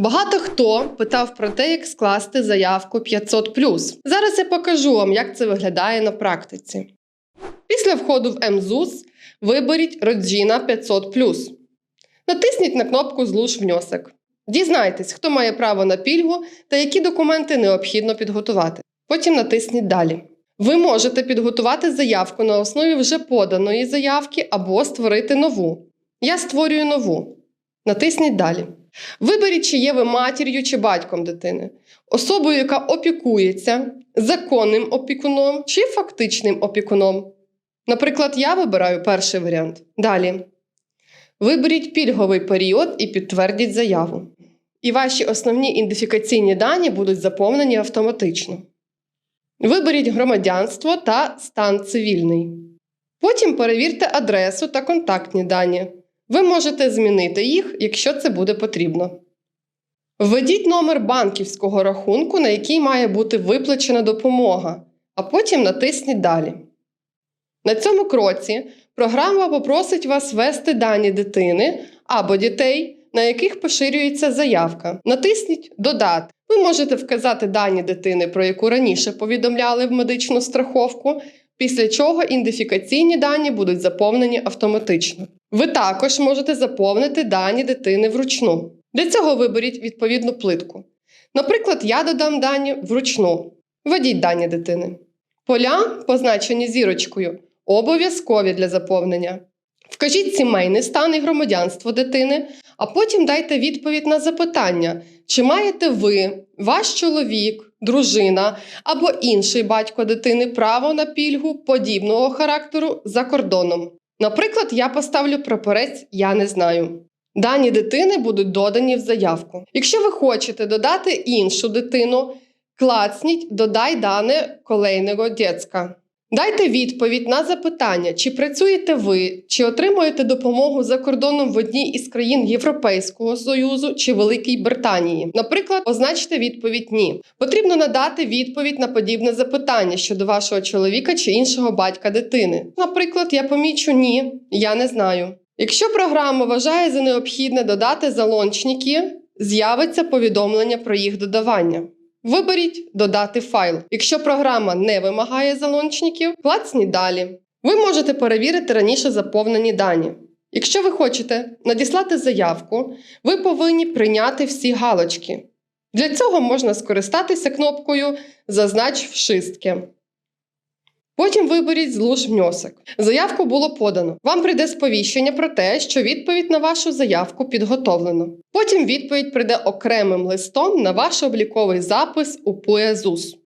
Багато хто питав про те, як скласти заявку 500 Зараз я покажу вам, як це виглядає на практиці. Після входу в МЗУС виберіть Роджіна 500 Натисніть на кнопку Злуж внесок. Дізнайтесь, хто має право на пільгу та які документи необхідно підготувати. Потім натисніть Далі. Ви можете підготувати заявку на основі вже поданої заявки або створити нову. Я створюю нову. Натисніть Далі. Виберіть, чи є ви матір'ю чи батьком дитини, особою, яка опікується, законним опікуном чи фактичним опікуном. Наприклад, я вибираю перший варіант. Далі. Виберіть пільговий період і підтвердіть заяву. І ваші основні ідентифікаційні дані будуть заповнені автоматично. Виберіть громадянство та стан цивільний. Потім перевірте адресу та контактні дані. Ви можете змінити їх, якщо це буде потрібно. Введіть номер банківського рахунку, на який має бути виплачена допомога, а потім натисніть Далі. На цьому кроці програма попросить вас ввести дані дитини або дітей, на яких поширюється заявка. Натисніть Додати. Ви можете вказати дані дитини, про яку раніше повідомляли в медичну страховку, після чого ідентифікаційні дані будуть заповнені автоматично. Ви також можете заповнити дані дитини вручну. Для цього виберіть відповідну плитку. Наприклад, я додам дані вручну. Введіть дані дитини. Поля, позначені зірочкою, обов'язкові для заповнення. Вкажіть сімейний стан і громадянство дитини, а потім дайте відповідь на запитання, чи маєте ви, ваш чоловік, дружина або інший батько дитини право на пільгу подібного характеру за кордоном. Наприклад, я поставлю прапорець Я не знаю. Дані дитини будуть додані в заявку. Якщо ви хочете додати іншу дитину, клацніть Додай дане колейного дєцка. Дайте відповідь на запитання, чи працюєте ви, чи отримуєте допомогу за кордоном в одній із країн Європейського Союзу чи Великій Британії. Наприклад, означте відповідь Ні. Потрібно надати відповідь на подібне запитання щодо вашого чоловіка чи іншого батька дитини. Наприклад, я помічу Ні, я не знаю. Якщо програма вважає за необхідне додати залончники, з'явиться повідомлення про їх додавання. Виберіть Додати файл. Якщо програма не вимагає залончників, клацніть далі. Ви можете перевірити раніше заповнені дані. Якщо ви хочете надіслати заявку, ви повинні прийняти всі галочки. Для цього можна скористатися кнопкою Зазнач вшистки. Потім виберіть злуж внесок. Заявку було подано. Вам прийде сповіщення про те, що відповідь на вашу заявку підготовлено. Потім відповідь прийде окремим листом на ваш обліковий запис у ПУЕЗУС.